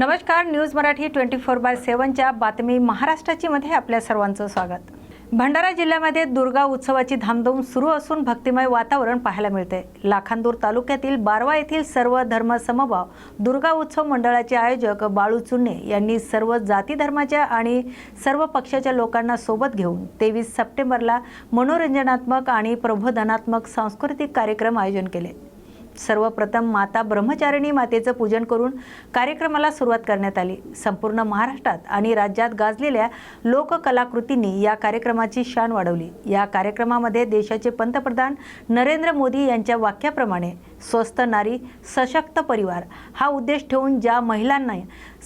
नमस्कार news Marathi twenty four by सेवनच्या बातमी महाराष्ट्राची मध्ये आपल्या सर्वांचं स्वागत. भंडारा जिल्ह्यामध्ये दुर्गा उत्सवाची धामधूम सुरू असून भक्तिमय वातावरण पाहायला मिळते. लाखांदूर तालुक्यातील बारवा येथील सर्व धर्म समभाव दुर्गा उत्सव मंडळाचे आयोजक बाळू चुन्ने यांनी सर्व जाती धर्माच्या आणि सर्व पक्षाच्या लोकांना सोबत घेऊन तेवीस सप्टेंबरला मनोरंजनात्मक आणि प्रबोधनात्मक सांस्कृतिक कार्यक्रम आयोजन केले. सर्वप्रथम माता ब्रह्मचारिणी मातेचं पूजन करून कार्यक्रमाला सुरुवात करण्यात आली. संपूर्ण महाराष्ट्रात आणि राज्यात गाजलेल्या लोककलाकृतींनी या कार्यक्रमाची शान वाढवली. या कार्यक्रमामध्ये देशाचे पंतप्रधान नरेंद्र मोदी यांच्या वाक्याप्रमाणे स्वस्थ नारी सशक्त परिवार. हा उद्देश ठेवून ज्या महिलांना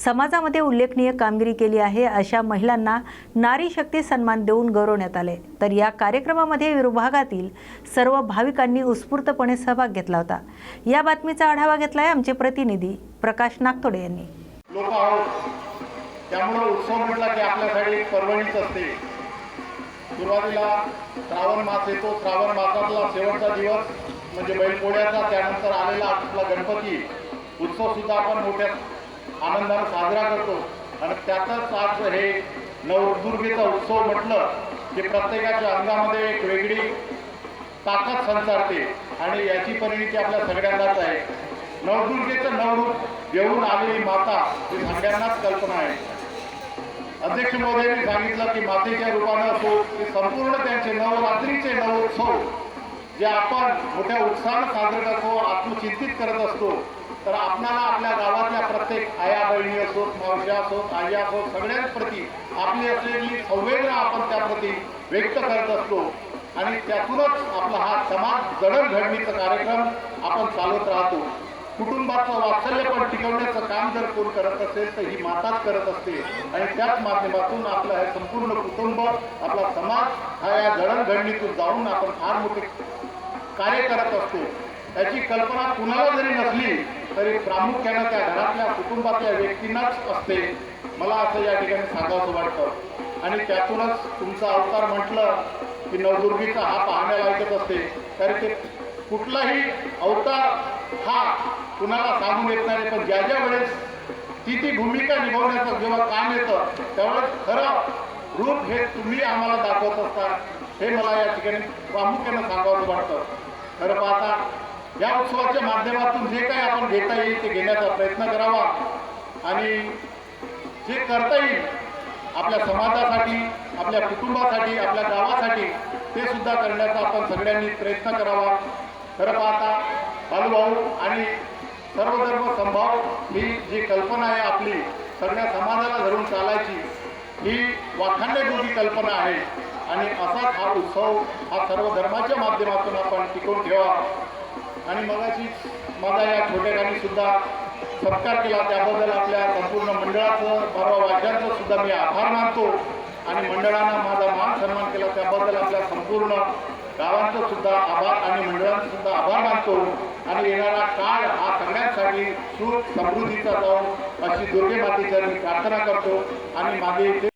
समाजामध्ये उल्लेखनीय कामगिरी केली आहे अशा महिलांना नारी शक्ती सन्मान देऊन गौरवण्यात आले. तर या कार्यक्रमामध्ये विभागातील सर्व भाविकांनी उत्स्फूर्तपणे सहभाग घेतला होता. या बातमीचा आढावा घेतलाय आमचे प्रतिनिधी प्रकाश नागतोडे यांनी. लोक उत्सव म्हटला की आपल्यासाठी पर्वणीच असते. सुरुवातीला श्रावण मास येतो. श्रावण मासातला शेवटचा दिवस म्हणजे बैलपोळ्याचा त्यानंतर आलेला आपला गणपती उत्सव सुद्धा आपण मोठ्या आनंदाने साजरा करतो. आणि त्यातच आज हे नवदुर्गेचा उत्सव म्हटलं की प्रत्येकाच्या अंगामध्ये एक वेगळी ताकद संचारते. आणि याची परिणिती आपल्या सगळ्यांनाच आहे. नवदुर्गेचं नवरूप घेऊन आलेली माता ही सगळ्यांनाच कल्पना आहे. अध्यक्ष महोदयांनी सांगितलं की मातेच्या रूपानं असो की संपूर्ण त्यांचे नवरात्रीचे नवोत्सव जे आपण मोठ्या उत्साहानं साजरे करतो आत्मचिंतित करत असतो तर आपणाला आपल्या गावातल्या प्रत्येक आया बहिणी असोत मावश्या असोत आई असोत सगळ्यांप्रती आपली असलेली संवेदना आपण त्याप्रती व्यक्त करत असतो. आणि त्यातूनच आपला हा समाज जडणघडणीचा कार्यक्रम आपण चालवत राहतो. कुटुंबाचं वात्सल्य पण टिकवण्याचं काम जर कोण करत असेल तर ही माताच करत असते. आणि त्याच माध्यमातून आपलं हे संपूर्ण कुटुंब आपला समाज हा या जडणघडणीतून जाऊन आपण फार मोठे कार्य करत असतो. त्याची कल्पना कुणाला जरी नसली तरी प्रामुख्यानं त्या घरातल्या कुटुंबातल्या व्यक्तींनाच असते. मला असं या ठिकाणी सांगावं वाटतं. आणि त्यातूनच तुमचा अवतार म्हटलं की नवदुर्गीचा हा पाहण्यालायकच असते. तरी ते कुठलाही अवतार हा कुणाला सांगून येत नाही पण ज्या ज्या वेळेस ती ती भूमिका निभावण्याचं जेव्हा काम येतं त्यावेळेस खरं रूप हे तुम्ही आम्हाला दाखवत असता हे मला या ठिकाणी प्रामुख्यानं सांगावं वाटतं. खरं पाहता या उत्सवाच्या माध्यमातून जे काही आपण घेता येईल ते घेण्याचा प्रयत्न करावा आणि जे करता येईल आपल्या समाजासाठी आपल्या कुटुंबासाठी आपल्या गावासाठी ते सुद्धा करण्याचा आपण सगळ्यांनी प्रयत्न करावा. खरं पाहता बालूभाऊ आणि सर्वधर्म संभाव ही जी कल्पना आहे आपली सगळ्या समाजाला धरून चालायची ही वाखांड्याची कल्पना आहे. आणि असाच हा उत्सव हा सर्व धर्माच्या माध्यमातून आपण टिकवून ठेवा. आणि मगाशी माझा या छोट्याखानी सुद्धा सत्कार केला. त्याबद्दल आपल्या संपूर्ण मंडळाचं बाबा वाद्यांचं सुद्धा मी आभार मानतो. आणि मंडळानं माझा मान सन्मान केला. त्याबद्दल आपल्या संपूर्ण गावांचं सुद्धा आभार आणि मंडळांचं सुद्धा आभार मानतो आणि येणारा काळ हा सगळ्यांसाठी सुख समृद्धीचा जाऊन अशी दुर्गे मातेच्या मी प्रार्थना करतो आणि माझे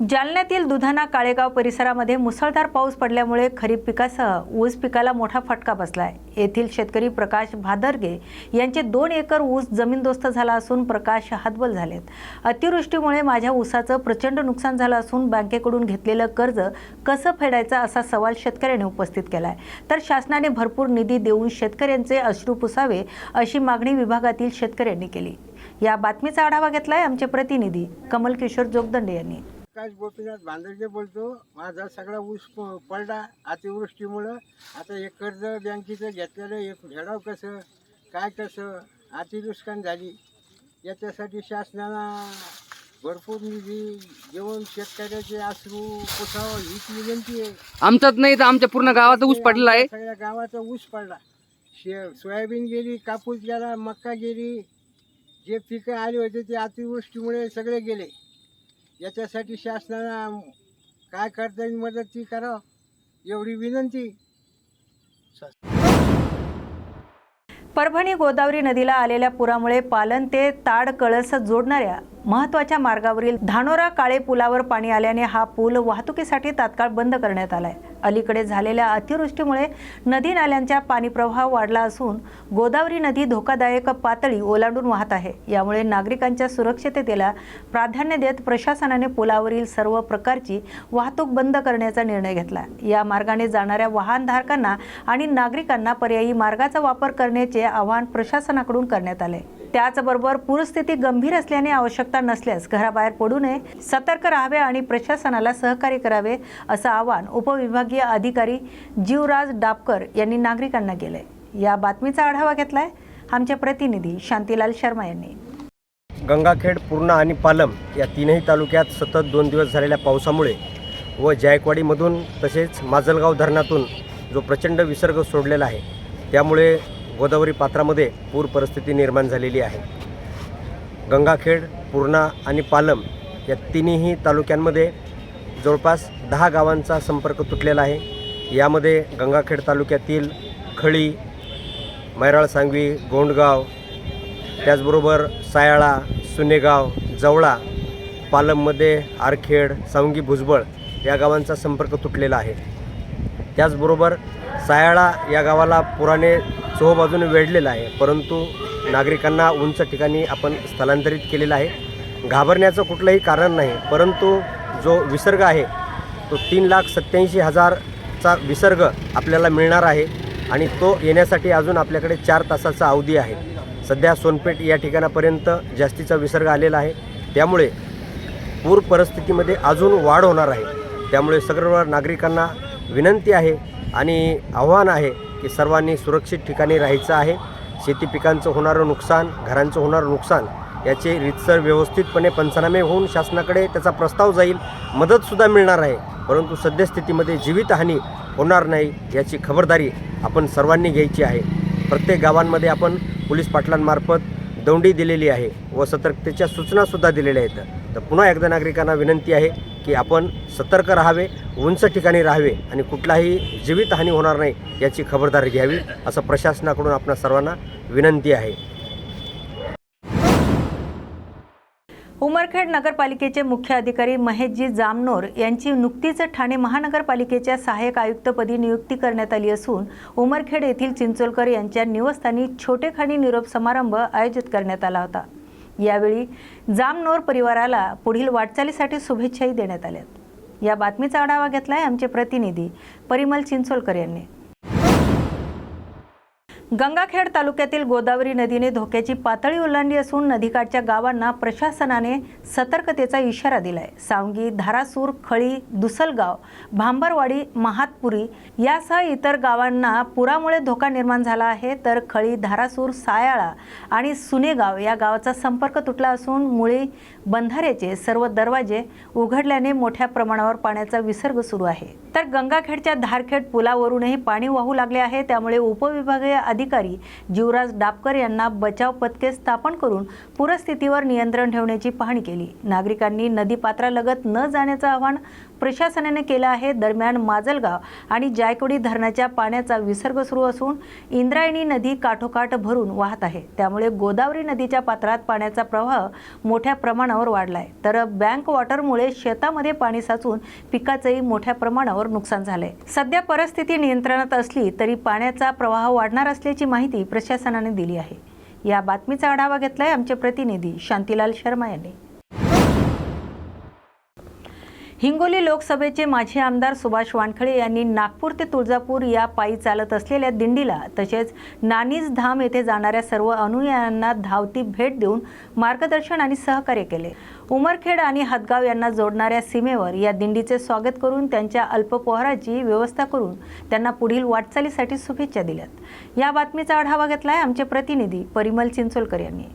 जालन्यातील दुधाना काळेगाव परिसरामध्ये मुसळधार पाऊस पडल्यामुळे खरीप पिकासह ऊस पिकाला मोठा फटका बसलाय. येथील शेतकरी प्रकाश भादरगे यांचे दोन एकर ऊस जमीनदोस्त झाला असून प्रकाश हातबल झालेत. अतिवृष्टीमुळे माझ्या ऊसाचं प्रचंड नुकसान झालं असून बँकेकडून घेतलेलं कर्ज कसं फेडायचं असा सवाल शेतकऱ्याने उपस्थित केलाय. तर शासनाने भरपूर निधी देऊन शेतकऱ्यांचे अश्रू पुसावे अशी मागणी विभागातील शेतकऱ्यांनी केली. या बातमीचा आढावा घेतलाय आमचे प्रतिनिधी कमल किशोर जोगदंडे यांनी. प्रकाश गोपीनाथ बांदरगे बोलतो. माझा सगळा ऊस पडला. अतिवृष्टीमुळं. आता हे कर्ज बँकेचं घेतलेलं एक फेडाव कसं? काय कसं? अतिनुकसान झाली. याच्यासाठी शासनानं भरपूर निधी देऊन शेतकऱ्याचे अश्रू पुसावं हीच विनंती आहे. आमचाच नाही तर आमच्या पूर्ण गावाचा ऊस पडलेला आहे. सगळ्या गावाचा ऊस पडला. शे सोयाबीन गेली कापूस गेला मक्का गेली. जे पिकं आली होती ते अतिवृष्टीमुळे सगळे गेले. याच्यासाठी शासनानं काय करता येईल मदत ती करा एवढी विनंती. परभणी गोदावरी नदीला आलेल्या पुरामुळे पालन ते ताड कळस जोडणाऱ्या महत्त्वाच्या मार्गावरील धानोरा काळे पुलावर पाणी आल्याने हा पूल वाहतुकीसाठी तात्काळ बंद करण्यात आलाय. अलीकडे झालेल्या अतिवृष्टीमुळे नदी नाल्यांचा पाणी प्रवाह वाढला असून गोदावरी नदी धोकादायक पातळी ओलांडून वाहत आहे. यामुळे नागरिकांच्या सुरक्षिततेला प्राधान्य देत प्रशासनाने पुलावरील सर्व प्रकारची वाहतूक बंद करण्याचा निर्णय घेतला. या मार्गाने जाणाऱ्या वाहनधारकांना आणि नागरिकांना पर्यायी मार्गाचा वापर करण्याचे आवाहन प्रशासनाकडून करण्यात आले. त्याचबरोबर पूरस्थिती गंभीर असल्याने आवश्यकता नसल्यास घराबाहेर पडू नये सतर्क राहावे आणि प्रशासनाला सहकार्य करावे असं आवाहन उपविभागीय अधिकारी जीवराज डापकर यांनी नागरिकांना केलंय. या बातमीचा आढावा घेतलाय आमचे प्रतिनिधी शांतीलाल शर्मा यांनी. गंगाखेड पूर्णा आणि पालम या तीनही तालुक्यात सतत दोन दिवस झालेल्या पावसामुळे व जायकवाडीमधून तसेच माजलगाव धरणातून जो प्रचंड विसर्ग सोडलेला आहे त्यामुळे गोदावरी पात्रामध्ये पूर परिस्थिती निर्माण झालेली आहे. गंगाखेड पूर्णा आणि पालम या तिन्ही तालुक्यांमध्ये जवळपास दहा गावांचा संपर्क तुटलेला आहे. यामध्ये गंगाखेड तालुक्यातील खळी मैराळ सांगवी गोंडगाव त्याचबरोबर सायाळा सुनेगाव जवळा पालममध्ये आरखेड सावंगी भुजबळ या गावांचा संपर्क तुटलेला आहे. त्याचबरोबर सायाळा या गावाला पुराने चोहोबाजूने वेढलेला आहे. परंतु नागरिकांना उंच ठिकाणी आपण स्थलांतरित केलेलं आहे. घाबरण्याचं कुठलंही कारण नाही परंतु जो विसर्ग आहे तो तीन लाख सत्याऐंशी हजारचा विसर्ग आपल्याला मिळणार आहे आणि तो येण्यासाठी अजून आपल्याकडे चार तासाचा अवधी आहे. सध्या सोनपेठ या ठिकाणापर्यंत जास्तीचा विसर्ग आलेला आहे. त्यामुळे पूर परिस्थितीमध्ये अजून वाढ होणार आहे. त्यामुळे सर्व नागरिकांना विनंती आहे आणि आव्हान आहे की सर्वांनी सुरक्षित ठिकाणी राहायचं आहे. शेती पिकांचं होणारं नुकसान घरांचं होणारं नुकसान याचे रितसर व्यवस्थितपणे पंचनामे होऊन शासनाकडे त्याचा प्रस्ताव जाईल मदतसुद्धा मिळणार आहे. परंतु सद्यस्थितीमध्ये जीवितहानी होणार नाही याची खबरदारी आपण सर्वांनी घ्यायची आहे. प्रत्येक गावांमध्ये आपण पोलीस पाटलांमार्फत दौंडी दिलेली आहे व सतर्कतेच्या सूचनासुद्धा दिलेल्या आहेत. तर पुन्हा एकदा नागरिकांना विनंती आहे की आपण सतर्क राहावे उंच ठिकाणी राहावे आणि कुठलाही जीवितहानी होणार नाही याची खबरदारी घ्यावी असं प्रशासनाकडून आपणा सर्वांना विनंती आहे. उमरखेड नगरपालिकेचे मुख्य अधिकारी महेशजी जामनोर यांची नुकतीच ठाणे महानगरपालिकेच्या सहाय्यक आयुक्तपदी नियुक्ती करण्यात आली असून उमरखेड येथील चिंचोलकर यांच्या निवासस्थानी छोटेखानी निरोप समारंभ आयोजित करण्यात आला होता. यावेळी जामनोर परिवाराला पुढील वाटचालीसाठी शुभेच्छाही देण्यात आल्या या बातमीचा आढावा घेतला आहे आमचे प्रतिनिधी परिमल चिंचोलकर यांनी. गंगाखेड तालुक्यातील गोदावरी नदीने धोक्याची पातळी ओलांडली असून नदीकाठच्या गावांना प्रशासनाने सतर्कतेचा इशारा दिला आहे सावंगी धारासूर खळी दुसलगाव भांबरवाडी महातपुरी यासह इतर गावांना पुरामुळे धोका निर्माण झाला आहे. तर खळी धारासूर सायाळा आणि सुनेगाव या गावाचा संपर्क तुटला असून मुळी बंधाऱ्याचे सर्व दरवाजे उघडल्याने मोठ्या प्रमाणावर पाण्याचा विसर्ग सुरू आहे. तर गंगाखेडच्या धारखेड पुलावरूनही पाणी वाहू लागले आहे. त्यामुळे उपविभागीय अधिकारी जीवराज डापकर यांना बचाव पथके स्थापन करून पूरस्थितीवर नियंत्रण ठेवण्याची पाहणी केली. नागरिकांनी नदीपात्रालगत न जाण्याचं आवाहन प्रशासनाने केलं आहे. दरम्यान माजलगाव आणि जायकोडी धरणाच्या पाण्याचा विसर्ग सुरू असून इंद्रायणी नदी काठोकाठ भरून वाहत आहे. त्यामुळे गोदावरी नदीच्या पात्रात पाण्याचा प्रवाह मोठ्या प्रमाणावर वाढला आहे तर बँक वॉटरमुळे शेतामध्ये पाणी साचून पिकाचंही मोठ्या प्रमाणावर नुकसान झालंय. सध्या परिस्थिती नियंत्रणात असली तरी पाण्याचा प्रवाह वाढणार असल्याची माहिती प्रशासनाने दिली आहे. या बातमीचा आढावा घेतलाय आमचे प्रतिनिधी शांतीलाल शर्मा यांनी. हिंगोली लोकसभेचे माजी आमदार सुभाष वानखळे यांनी नागपूर ते तुळजापूर या पायी चालत असलेल्या दिंडीला तसेच नानीज धाम येथे जाणाऱ्या सर्व अनुयायांना धावती भेट देऊन मार्गदर्शन आणि सहकार्य केले. उमरखेड आणि हदगाव यांना जोडणाऱ्या सीमेवर या दिंडीचे स्वागत करून त्यांच्या अल्पपोहराची व्यवस्था करून त्यांना पुढील वाटचालीसाठी शुभेच्छा दिल्यात. या बातमीचा आढावा घेतलाय आमचे प्रतिनिधी परिमल चिंचोलकर यांनी.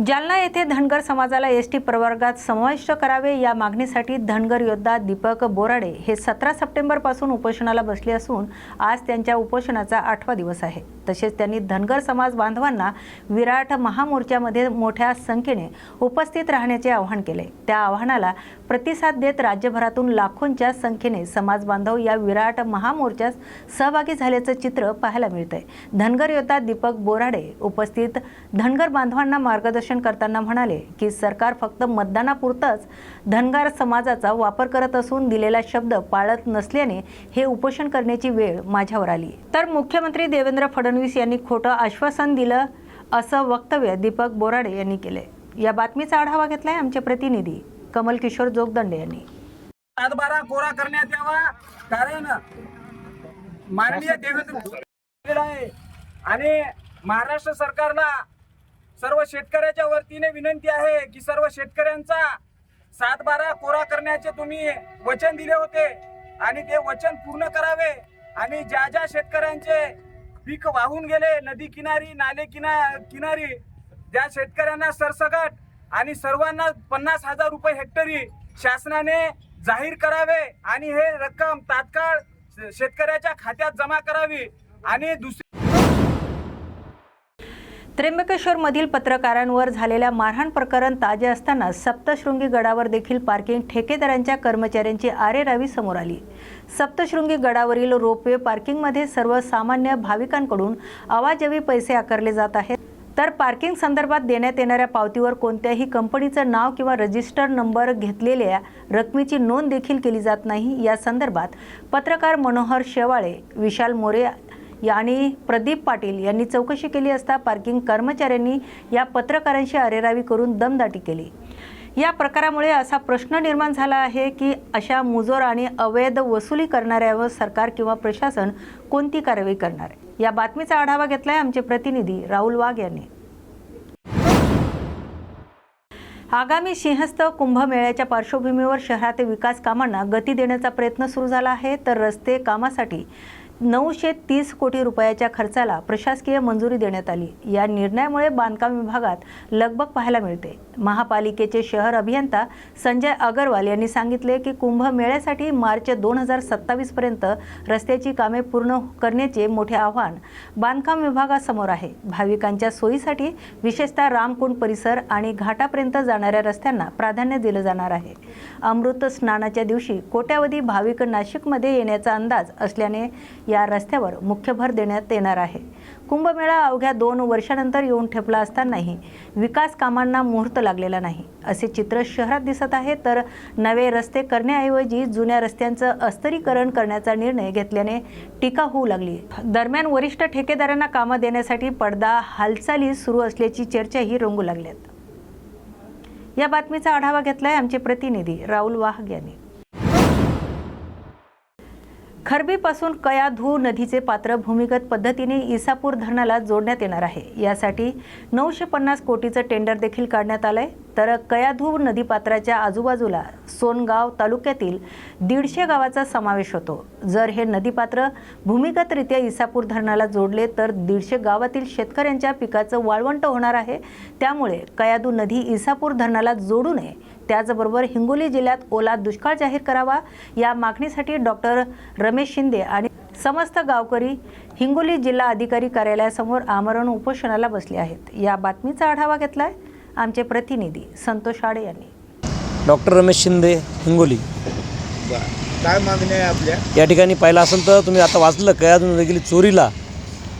जालना येथे धनगर समाजाला एस टी प्रवर्गात समाविष्ट करावे या मागणीसाठी धनगर योद्धा दीपक बोराडे हे सतरा सप्टेंबरपासून उपोषणाला बसले असून आज त्यांच्या उपोषणाचा आठवा दिवस आहे. तसेच त्यांनी धनगर समाज बांधवांना विराट महामोर्चामध्ये मोठ्या संख्येने उपस्थित राहण्याचे आवाहन केले. त्या आव्हानाला प्रतिसाद देत राज्यभरातून लाखोंच्या संख्येने समाज बांधव या विराट महामोर्चास सहभागी झाल्याचं चित्र पाहायला मिळतंय. धनगर योद्धा दीपक बोराडे उपस्थित धनगर बांधवांना मार्गदर्शन करताना म्हणाले की सरकार फक्त मतदानापुरतंच धनगर समाजाचा वापर करत असून दिलेला शब्द पाळत नसल्याने हे उपोषण करण्याची वेळ माझ्यावर आली. तर मुख्यमंत्री देवेंद्र फडणवीस यांनी खोटं आश्वासन दिलं असं वक्तव्य दीपक बोराडे यांनी केले या बातमीचा आढावा घेतलाय आमचे प्रतिनिधी कमल किशोर जोगदंडे यांनी. सातबारा कोरा करण्यात यावा कारण माननीय देवेंद्र आहे. आणि महाराष्ट्र सरकारला सर्व शेतकऱ्याच्या वतीने विनंती आहे की सर्व शेतकऱ्यांचा सातबारा कोरा करण्याचे तुम्ही वचन दिले होते. आणि ते वचन पूर्ण करावे. आणि ज्या ज्या शेतकऱ्यांचे पीक वाहून गेले नदी किनारी नाले किना किनारी ज्या शेतकऱ्यांना सरसकट आणि सर्वांना पन्नास हजार रुपये हेक्टरी शासनाने जाहीर करावे आणि हे रक्कम तात्काळ शेतकऱ्याच्या खात्यात जमा करावी आणि दुसरी त्र्यंबकेश्वरमधील पत्रकारांवर झालेल्या मारहाण प्रकरण ताजे असताना सप्तशृंगी गडावर देखील पार्किंग ठेकेदारांच्या कर्मचाऱ्यांची आरेरावी समोर आली. सप्तशृंगी गडावरील रोपवे पार्किंगमध्ये सर्वसामान्य भाविकांकडून अवाजवी पैसे आकारले जात आहेत. तर पार्किंग संदर्भात देण्यात येणाऱ्या पावतीवर कोणत्याही कंपनीचं नाव किंवा रजिस्टर नंबर घेतलेल्या रकमेची नोंद देखील केली जात नाही. या संदर्भात पत्रकार मनोहर शेवाळे विशाल मोरे आणि प्रदीप पाटील यांनी चौकशी केली असता पार्किंग कर्मचाऱ्यांनी या पत्रकारांशी अरेरावी करून दमदाटी केली. या प्रकारामुळे असा प्रश्न निर्माण झाला आहे की अशा मुजोर आणि अवैध वसुली करणाऱ्यावर सरकार किंवा प्रशासन कोणती कारवाई करणार? आहे या बातमीचा आढावा घेतलाय आमचे प्रतिनिधी राहुल वाघ यांनी. आगामी सिंहस्थ कुंभमेळ्याच्या पार्श्वभूमीवर शहरातील विकास कामांना गती देण्याचा प्रयत्न सुरू झाला आहे तर रस्ते कामासाठी नऊशे तीस कोटी रुपयाच्या खर्चाला प्रशासकीय मंजुरी देण्यात आली. या निर्णयामुळे बांधकाम विभागात लगबग पाहायला मिळते. महापालिकेचे शहर अभियंता संजय अगरवाल यांनी सांगितले की कुंभमेळ्यासाठी मार्च दोन हजार सत्तावीसपर्यंत रस्त्याची कामे पूर्ण करण्याचे मोठे आव्हान बांधकाम विभागासमोर आहे. भाविकांच्या सोयीसाठी विशेषतः रामकुंड परिसर आणि घाटापर्यंत जाणाऱ्या रस्त्यांना प्राधान्य दिलं जाणार आहे. अमृत स्नानाच्या दिवशी कोट्यावधी भाविक नाशिकमध्ये येण्याचा अंदाज असल्याने या रस्त्यावर मुख्य भर देण्यात येणार आहे. कुंभमेळा अवघ्या दोन वर्षानंतर येऊन ठेपला असतानाही विकास कामांना मुहूर्त लागलेला नाही. असे चित्र शहरात दिसत आहे तर नवे रस्ते करण्याऐवजी जुन्या रस्त्यांचं अस्तरीकरण करण्याचा निर्णय घेतल्याने टीका होऊ लागली. दरम्यान वरिष्ठ ठेकेदारांना कामं देण्यासाठी पडदा हालचाली सुरू असल्याची चर्चाही रंगू लागल्यात. या बातमीचा आढावा घेतलाय आमचे प्रतिनिधी राहुल वाहग यांनी. खरबीपासून कयाधू नदीचे पात्र भूमिगत पद्धतीने इसापूर धरणाला जोडण्यात येणार आहे. यासाठी नऊशे पन्नास कोटीचं टेंडर देखील काढण्यात आलंय. तर कयाधू नदीपात्राच्या आजूबाजूला सोनगाव तालुक्यातील दीडशे गावाचा समावेश होतो. जर हे नदीपात्र भूमिगतरित्या इसापूर धरणाला जोडले तर दीडशे गावातील शेतकऱ्यांच्या पिकाचं वाळवंट होणार आहे. त्यामुळे कयाधू नदी इसापूर धरणाला जोडू नये त्याचबरोबर हिंगोली जिल्ह्यात ओला दुष्काळ जाहीर करावा या मागणीसाठी डॉक्टर रमेश शिंदे आणि समस्त गावकरी हिंगोली जिल्हा अधिकारी कार्यालयासमोर आमरण उपोषणाला बसले आहेत. या बातमीचा आढावा घेतलाय आमचे प्रतिनिधी संतोष आडे यांनी. डॉक्टर रमेश शिंदे हिंगोली. काय मागणी आहे आपल्या? या ठिकाणी पाहिलं असेल तर तुम्ही आता वाचलं कयाद नदी गेली चोरीला.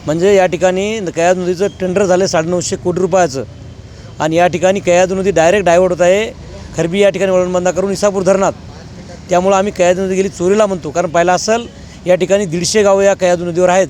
म्हणजे या ठिकाणी कयाद नदीचं टेंडर झालं साडेनऊशे कोटी रुपयाचं. आणि या ठिकाणी कयाद नदी डायरेक्ट डायव्हर्ट होत आहे. खरबी या ठिकाणी वळणबंदा करून इसापूर धरणात. त्यामुळं आम्ही कयादू नदी गेली चोरीला म्हणतो. कारण पाहिलं असेल या ठिकाणी दीडशे गावं या कयादू नदीवर आहेत.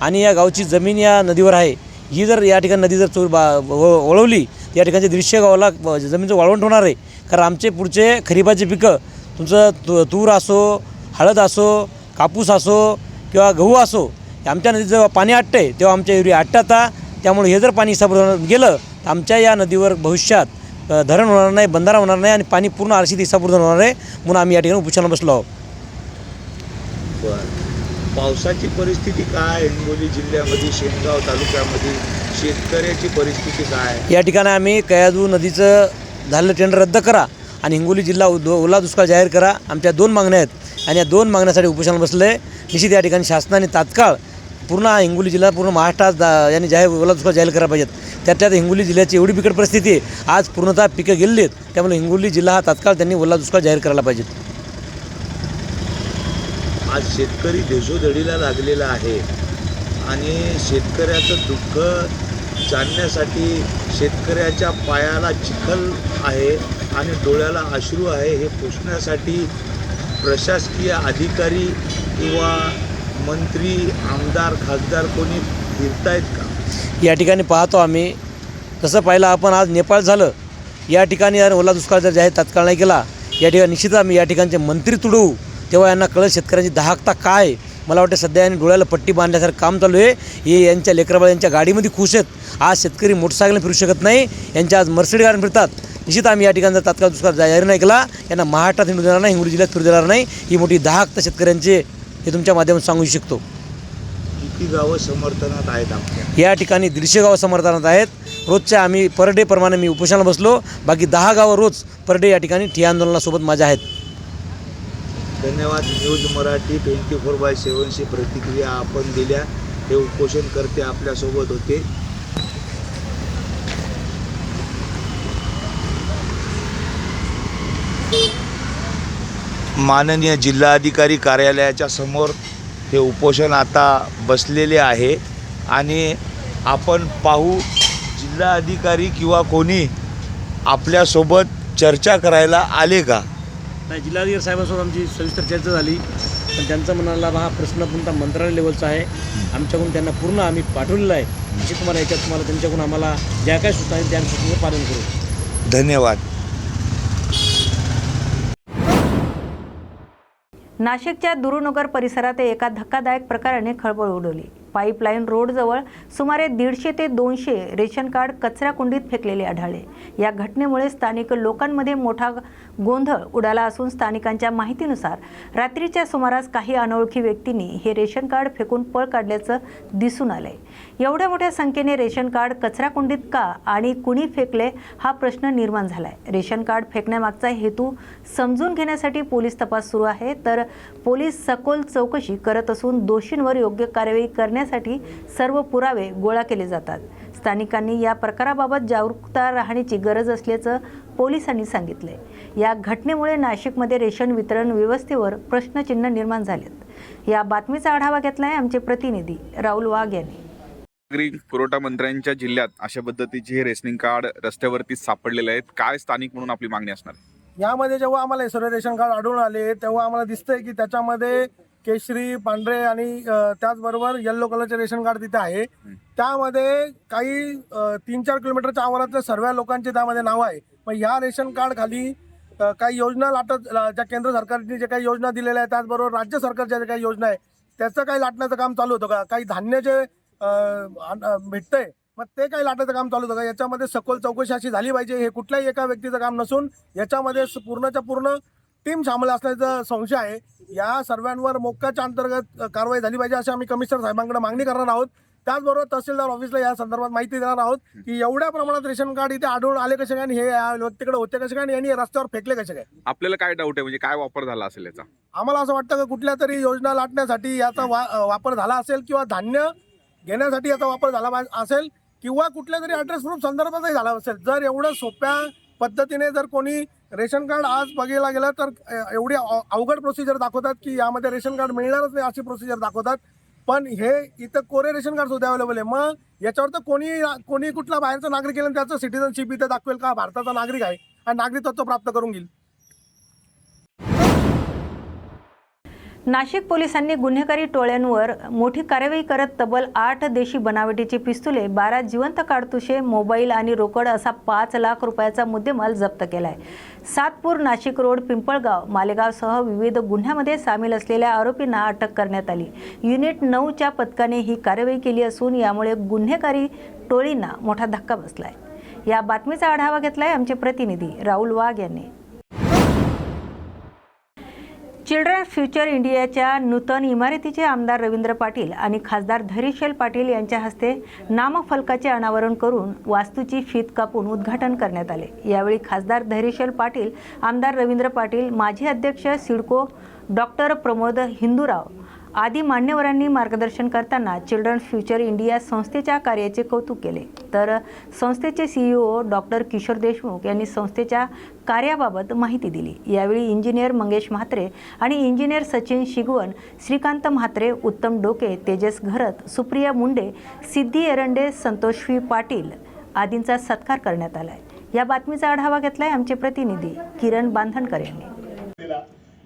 आणि या गावची जमीन या नदीवर आहे. ही जर या ठिकाणी नदी जर चोर बा व- वळवली या ठिकाणच्या दीडशे गावाला जमीनचं जमिनीचं वाळवंट होणार आहे. कारण आमचे पुढचे खरीपाचे पिकं तुमचं तू तूर असो हळद असो कापूस असो किंवा गहू असो आमच्या नदीत जेव्हा पाणी आटते तेव्हा आमच्या एवढी आटतात. त्यामुळे हे जर पाणी इसापूर गेलं तर आमच्या या नदीवर भविष्यात धरण होणार नाही बंधारा होणार नाही आणि पाणी पूर्ण आरशीत इसापूर धरण होणार आहे म्हणून आम्ही या ठिकाणी उपोषणाला बसलो आहोत. पावसाची परिस्थिती काय? हिंगोली जिल्ह्यामध्ये शेनगाव तालुक्यामध्ये शेतकऱ्याची परिस्थिती काय? या ठिकाणी आम्ही कयादू नदीचं झालेलं टेंडर रद्द करा आणि हिंगोली जिल्हा उद ओला दुष्काळ जाहीर करा. आमच्या दोन मागण्या आहेत आणि या दोन मागण्यासाठी उपोषणाला बसलं. आहे निश्चित या ठिकाणी शासनाने तात्काळ पूर्ण हा हिंगोली जिल्हा पूर्ण महाराष्ट्रात दा- यांनी जाहीर ओला दुष्काळ जाहीर करायला पाहिजेत. त्यात त्यात हिंगोली जिल्ह्याची एवढी बिकट परिस्थिती आहे. आज पूर्णतः पिकं गेलेली आहेत त्यामुळे हिंगोली जिल्हा हा तात्काळ त्यांनी ओला दुष्काळ जाहीर करायला पाहिजेत आज शेतकरी देशोधडीला लागलेला आहे. आणि शेतकऱ्याचं दुःख जाणण्यासाठी शेतकऱ्याच्या पायाला चिखल आहे आणि डोळ्याला अश्रू आहे हे पुसण्यासाठी प्रशासकीय अधिकारी किंवा मंत्री आमदार खासदार कोणी फिरतायत का? या ठिकाणी पाहतो आम्ही. तसं पाहिलं आपण आज नेपाळ झालं. या ठिकाणी ओला दुष्काळ जर जाहीर तात्काळ नाही केला या ठिकाणी निश्चित आम्ही या ठिकाणचे मंत्री तुडवू तेव्हा यांना कळत शेतकऱ्यांची दाहकता काय? मला वाटतं सध्या यांनी डोळ्याला पट्टी बांधल्यासारखं काम चालू आहे. हे यांच्या लेकराबाळ यांच्या गाडीमध्ये खुश आहेत. आज शेतकरी मोटरसायकलने फिरू शकत नाही. यांच्या आज मर्सिडी गाड्या फिरतात निश्चित आम्ही या ठिकाणी जर तात्काळ दुष्काळ जाहीर नाही केला. यांना महाराष्ट्रात हिंडू देणार नाही हिंगोली जिल्ह्यात फिरू देणार नाही. ही मोठी दाहकता शेतकऱ्यांची हे तुमच्या माध्यमातून सांगू शकतो. किती गावं समर्थनात आहेत आपल्या? या ठिकाणी दीडशे गावं समर्थनात आहेत. रोजच्या आम्ही पर डे प्रमाणे मी उपोषणाला बसलो. बाकी दहा गावं रोज पर डे या ठिकाणी ठिय्या आंदोलनासोबत माझ्या आहेत. धन्यवाद news Marathi twenty four by सेवनची प्रतिक्रिया आपण दिल्या. हे उपोषणकर्ते आपल्यासोबत होते. माननीय जिल्हाधिकारी कार्यालयाच्या समोर हे उपोषण आता बसलेले आहे. आणि आपण पाहू जिल्हाधिकारी किंवा कोणी आपल्यासोबत चर्चा करायला आले का? नाही जिल्हाधिकारी साहेबांसोबत आमची सविस्तर चर्चा झाली. पण त्यांचं म्हणाला हा प्रश्न पुन्हा मंत्रालय लेवलचा आहे. आमच्याकडून त्यांना पूर्ण आम्ही पाठवलेला आहे. अशी तुम्हाला याच्यात तुम्हाला त्यांच्याकडून आम्हाला ज्या काय सूचना आहेत त्या सूचनेचं पालन करू. धन्यवाद. नाशिकच्या दुरुनगर परिसरात एका धक्कादायक प्रकाराने खळबळ उडवली. पाईपलाईन रोडजवळ सुमारे दीडशे ते दोनशे रेशन कार्ड कचरा कुंडीत फेकलेले आढळले. या घटनेमुळे स्थानिक लोकांमध्ये मोठा गोंधळ उडाला असून स्थानिकांच्या माहितीनुसार रात्रीच्या सुमारास काही अनोळखी व्यक्तींनी हे रेशन कार्ड फेकून पळ काढल्याचं दिसून आलंय. एवढ्या मोठ्या संख्येने रेशन कार्ड कचरा कुंडीत का आणि कुणी फेकले हा प्रश्न निर्माण झालाय. रेशन कार्ड फेकण्यामागचा हेतू समजून घेण्यासाठी पोलीस तपास सुरू आहे. तर पोलीस सखोल चौकशी करत असून दोषींवर योग्य कार्यवाही करण्यासाठी सर्व पुरावे गोळा केले जातात. स्थानिकांनी या प्रकाराबाबत जागरूकता राहण्याची गरज असल्याचं पोलिसांनी सांगितलंय या घटनेमुळे नाशिकमध्ये रेशन वितरण व्यवस्थेवर प्रश्नचिन्ह निर्माण झालेत. या बातमीचा आढावा घेतलाय आमचे प्रतिनिधी राहुल वाघ यांनी. नागरी पुरवठा मंत्र्यांच्या जिल्ह्यात अशा पद्धतीचे हे रेशनिंग कार्ड रस्त्यावरती सापडलेले आहेत. काय स्थानिक म्हणून आपली मागणी असणार? आहे? यामध्ये जेव्हा आम्हाला हे सर्व रेशन कार्ड आढळून आले तेव्हा आम्हाला दिसतंय की त्याच्यामध्ये केशरी पांढरे आणि अ, त्याचबरोबर येल्लो कलरचे रेशन कार्ड तिथे आहे. त्यामध्ये काही अ, तीन चार किलोमीटरच्या आवारातल्या सर्व लोकांचे त्यामध्ये नाव आहे. मग ह्या रेशन कार्ड खाली अ, काही योजना लाटत ला- ज्या केंद्र सरकारने जे काही योजना दिलेल्या आहेत त्याचबरोबर राज्य सरकारच्या ज्या काही योजना आहे त्याचं काही लाटण्याचं काम चालू होतं का? काही धान्य जे अ, आण- अ, भेटतंय मग ते काही लाटायचं काम चालू होतं का? याच्यामध्ये सखोल चौकशी अशी झाली पाहिजे हे कुठल्याही एका व्यक्तीचं काम नसून याच्यामध्ये स- पूर्णच्या पूर्ण टीम सामील असल्याचा संशय आहे. या सर्वांवर मोक्काच्या अंतर्गत कारवाई झाली पाहिजे अशी आम्ही कमिशनर साहेबांकडे मागणी करणार आहोत. त्याचबरोबर तहसीलदार ऑफिसला या संदर्भात माहिती देणार आहोत की एवढ्या प्रमाणात रेशन कार्ड इथे आढळून आले कसे काय हे या व्यक्तीकडे होते कसे काय आणि यांनी हे रस्त्यावर फेकले कसे काय? आपल्याला काय डाऊट आहे? म्हणजे काय वापर झाला असेल याचा? आम्हाला असं वाटतं की कुठल्या तरी योजना लाटण्यासाठी याचा वा वापर झाला असेल किंवा धान्य घेण्यासाठी याचा वापर झाला असेल किंवा कुठल्या तरी ॲड्रेस प्रूफ संदर्भातही झाला असेल. जर एवढं सोप्या पद्धतीने जर कोणी रेशन कार्ड आज बघायला गेलं तर एवढी अवघड प्रोसिजर दाखवतात की यामध्ये रेशन कार्ड मिळणारच नाही अशी प्रोसिजर दाखवतात. पण हे इथं कोरे रेशन कार्ड सुद्धा अवेलेबल आहे. मग याच्यावर तर कोणी कोणी कुठला बाहेरचा नागरिक केला आणि त्याचं सिटिझनशिप इथं दाखवेल का? भारताचा नागरिक आहे आणि नागरिकत्व प्राप्त करून घेईल. नाशिक पोलिसांनी गुन्हेगारी टोळ्यांवर मोठी कारवाई करत तब्बल आठ देशी बनावटीची पिस्तुले बारा जिवंत काडतुशे मोबाईल आणि रोकड असा पाच लाख रुपयाचा मुद्देमाल जप्त केला आहे सातपूर नाशिक रोड पिंपळगाव मालेगावसह विविध गुन्ह्यामध्ये सामील असलेल्या आरोपींना अटक करण्यात आली. युनिट नऊच्या पथकाने ही कारवाई केली असून यामुळे गुन्हेगारी टोळींना मोठा धक्का बसला आहे या बातमीचा आढावा घेतला आहे आमचे प्रतिनिधी राहुल वाघ यांनी. चिल्ड्रन फ्युचर इंडियाच्या नूतन इमारतीचे आमदार रवींद्र पाटील आणि खासदार धैर्यशील पाटील यांच्या हस्ते नामफलकाचे अनावरण करून वास्तूची फीत कापून उद्घाटन करण्यात आले. यावेळी खासदार धैर्यशील पाटील आमदार रवींद्र पाटील माजी अध्यक्ष सिडको डॉक्टर प्रमोद हिंदूराव आदी मान्यवरांनी मार्गदर्शन करताना चिल्ड्रन्स फ्युचर इंडिया संस्थेच्या कार्याचे कौतुक केले. तर संस्थेचे सीईओ डॉक्टर किशोर देशमुख यांनी संस्थेच्या कार्याबाबत माहिती दिली. यावेळी इंजिनियर मंगेश म्हात्रे आणि इंजिनियर सचिन शिगवण श्रीकांत म्हात्रे उत्तम डोके तेजस घरत सुप्रिया मुंडे सिद्धी एरंडे संतोषवी पाटील आदींचा सत्कार करण्यात आला या बातमीचा आढावा घेतलाय आमचे प्रतिनिधी किरण बांधणकर यांनी.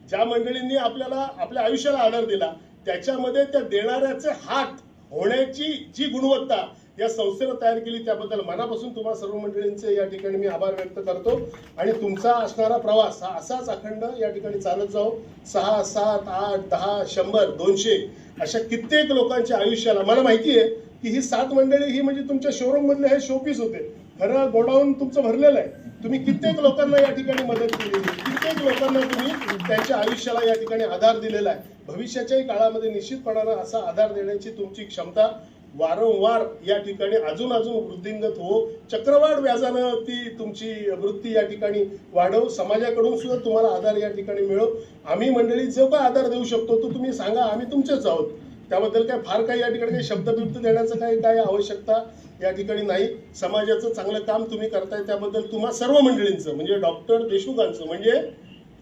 ज्या मंडळींनी आपल्याला आपल्या आयुष्याला आधार दिला त्याच्यामध्ये त्या देणाऱ्याचे हात होण्याची जी गुणवत्ता या संस्थेनं तयार केली त्याबद्दल मनापासून तुम्हा सर्व मंडळींचे या ठिकाणी मी आभार व्यक्त करतो. आणि तुमचा असणारा प्रवास हा असाच अखंड या ठिकाणी चालत जाऊ सहा सात आठ दहा शंभर दोनशे अशा कित्येक लोकांच्या आयुष्याला मला माहिती आहे की ही सात मंडळी ही म्हणजे तुमच्या शोरूम मधले हे शोपीस होते. खरं गोडाऊन तुमचं भरलेलं आहे. तुम्ही कित्येक लोकांना या ठिकाणी मदत केलेली कित्येक लोकांना तुम्ही त्यांच्या आयुष्याला या ठिकाणी आधार दिलेला आहे. भविष्याच्याही काळामध्ये निश्चितपणानं असा आधार देण्याची तुमची क्षमता वारंवार या ठिकाणी अजून अजून वृद्धिंगत हो. चक्रवाढ व्याजानं ती तुमची वृत्ती या ठिकाणी वाढव. समाजाकडून सुद्धा तुम्हाला आधार या ठिकाणी मिळो. आम्ही मंडळी जो काय आधार देऊ शकतो तो तुम्ही सांगा. आम्ही तुमचेच आहोत. त्याबद्दल काय फार काही या ठिकाणी काही शब्दबिब्द देण्याचं काही काय आवश्यकता या ठिकाणी नाही. समाजाचं चांगलं काम तुम्ही करताय त्याबद्दल तुम्हा सर्व मंडळींचं म्हणजे डॉक्टर देशमुखांचं म्हणजे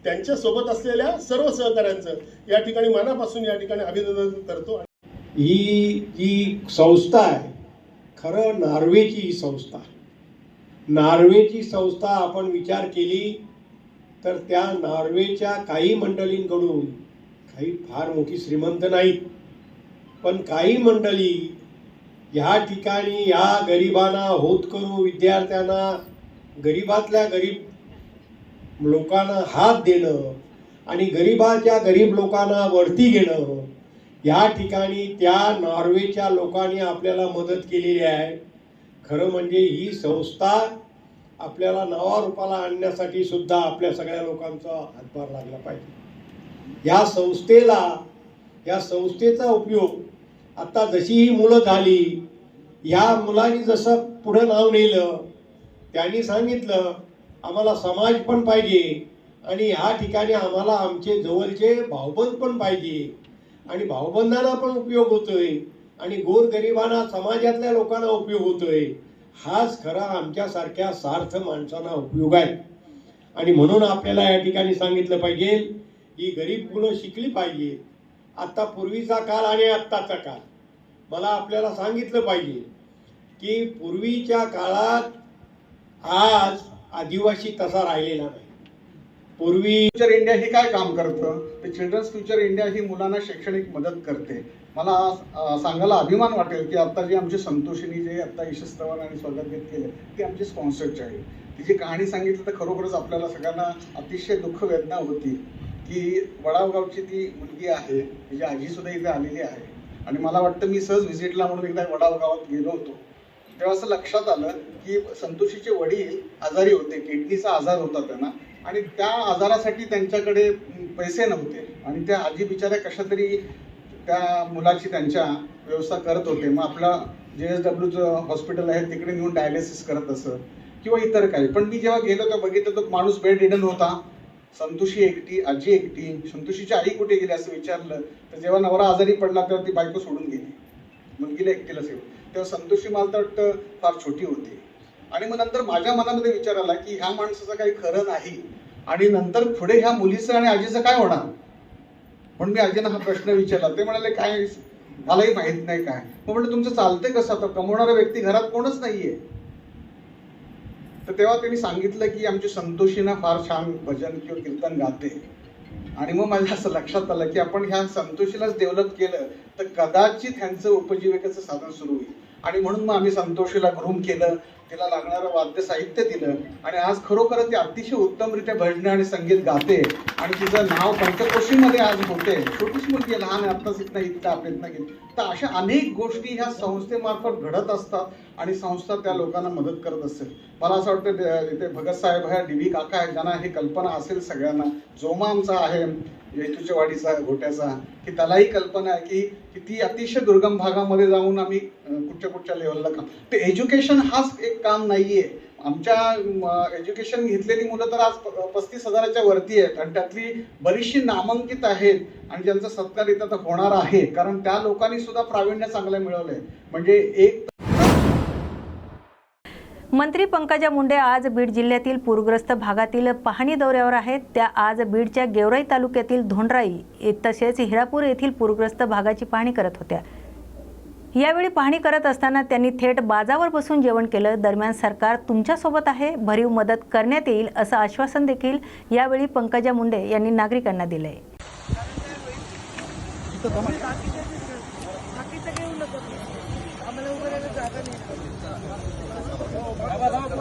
त्यांच्यासोबत असलेल्या सर्व सहकाऱ्यांचं या ठिकाणी मनापासून या ठिकाणी अभिनंदन करतो. ही जी संस्था आहे खरं नॉर्वेची ही संस्था. नॉर्वेची संस्था आपण विचार केली तर त्या नॉर्वेच्या काही मंडळींकडून काही फार मोठी श्रीमंत नाहीत. पण काही मंडळी ह्या ठिकाणी या गरिबांना होत करू विद्यार्थ्यांना गरीबातल्या गरीब लोकांना हात देणं आणि गरिबाच्या गरीब लोकांना वरती घेणं या ठिकाणी त्या नॉर्वेच्या लोकांनी आपल्याला मदत केलेली आहे. खरं म्हणजे ही संस्था आपल्याला नवा रूपाला आणण्यासाठी सुद्धा आपल्या सगळ्या लोकांचा हातभार लागला पाहिजे. या संस्थेला या संस्थेचा उपयोग आता जशी ही मुलं झाली या मुलांनी जसं पुढं नाव नेलं त्यांनी सांगितलं आम्हाला समाज पण पाहिजे आणि ह्या ठिकाणी आम्हाला आमचे जवळचे भाऊबंद पण पाहिजे. आणि भाऊबंधांना पण उपयोग होतोय आणि गोरगरिबांना समाजातल्या लोकांना उपयोग होतोय. हाच खरा आमच्यासारख्या सार्थ माणसांना उपयोग आहे. आणि म्हणून आपल्याला या ठिकाणी सांगितलं पाहिजे ही गरीब मुलं शिकली पाहिजे आत्ता पूर्वीचा काळ आणि आत्ताचा काळ. मला आपल्याला सांगितलं पाहिजे की पूर्वीच्या काळात आज आदिवासी तसा राहिलेला नाही. पूर्वी फ्युचर इंडिया हे काय काम करतं? तर चिल्ड्रन्स फ्युचर इंडिया ही मुलांना शैक्षणिक मदत करते. मला सांगायला अभिमान वाटेल की आता जी आमची संतोषिनी जे आता यशस्तवन आणि स्वागत केले ती आमची स्पॉन्सरची आहे. तिची कहाणी सांगितली तर खरोखरच आपल्याला सगळ्यांना अतिशय दुःख वेदना होती की वडावगावची ती मुलगी आहे तिची आजी सुद्धा इथे आलेली आहे. आणि मला वाटतं मी सहज व्हिजिटला म्हणून एकदा वडाव गावात गेलो होतो. तेव्हा असं लक्षात आलं की संतोषीचे वडील आजारी होते किडनीचा आजार होता त्यांना. आणि त्या आजारासाठी त्यांच्याकडे पैसे नव्हते. आणि त्या आजी बिचाऱ्या कशा तरी त्या मुलाची त्यांच्या व्यवस्था करत होते. मग आपला जे एस डब्ल्यूचं हॉस्पिटल आहे तिकडे नेऊन डायलिसिस करत असं किंवा इतर काही. पण मी जेव्हा गेलो तेव्हा बघितलं तो माणूस बेड रिडन होता. संतोषी एकटी आजी एकटी संतोषीची आई कुठे गेली असं विचारलं तर जेव्हा नवरा आजारी पडला तेव्हा ती बायको सोडून गेली. मुलगीला एकटीला सेव तेव्हा संतोषी मला तर वाटतं फार छोटी होती. आणि मग नंतर माझ्या मनामध्ये विचार आला की ह्या माणसाचं काही खरं नाही. आणि नंतर पुढे ह्या मुलीचं आणि आजीचं काय होणार? म्हणून मी आजीनं हा प्रश्न विचारला. ते म्हणाले काय? मलाही माहीत नाही काय. मग म्हटलं तुमचं चालतंय कसं? आता कमवणारा व्यक्ती घरात कोणच नाहीये. तर तेव्हा त्यांनी सांगितलं की आमची संतोषीना फार छान भजन किंवा कीर्तन गाते. आणि मग माझ्या असं लक्षात आलं की आपण ह्या संतोषीलाच डेव्हलप केलं तर कदाचित ह्यांचं उपजीविकेचं साधन सुरू होईल. आणि म्हणून मग आम्ही संतोषीला ग्रूम केलं तिला लागणारं वाद्य साहित्य दिलं आणि आज खरोखर ती अतिशय उत्तमरित्या भजनं आणि संगीत गाते आणि तिचं नाव पंचकोशीमध्ये आज होते. छोटीशी मुलगी लहान आत्ताच इथनं इथं आपल्या इथनं गेली तर अशा अनेक गोष्टी ह्या संस्थेमार्फत घडत असतात आणि संस्था त्या लोकांना मदत करत असते मला असं वाटतं इथे भगतसाहेब आहे डी व्ही काका आहे ज्यांना हे कल्पना असेल सगळ्यांना. जोमा आमचा आहे. येतूच्या वाडीचा घोट्याचा की त्यालाही कल्पना आहे की किती अतिशय दुर्गम भागामध्ये जाऊन आम्ही कुठच्या कुठच्या लेवलला काम ते एज्युकेशन हाच एक काम नाहीये. आमच्या एज्युकेशन घेतलेली मुलं तर आज प- पस्तीस हजाराच्या वरती आहेत आणि त्यातली बरीचशी नामांकित आहेत आणि ज्यांचा सत्कार इथं होणार आहे. कारण त्या लोकांनी सुद्धा प्रावीण्य चांगलं मिळवलंय. म्हणजे एक मंत्री पंकजा मुंडे आज बीड जिल्ह्यातील पूरग्रस्त भागातील पाहणी दौऱ्यावर आहेत. त्या आज बीडच्या गेवराई तालुक्यातील धोंडराई तसेच हिरापूर येथील पूरग्रस्त भागाची पाहणी करत होत्या. यावेळी पाहणी करत असताना त्यांनी थेट बाजावर बसून जेवण केलं. दरम्यान सरकार तुमच्यासोबत आहे भरीव मदत करण्यात येईल असं आश्वासन देखील यावेळी पंकजा मुंडे यांनी नागरिकांना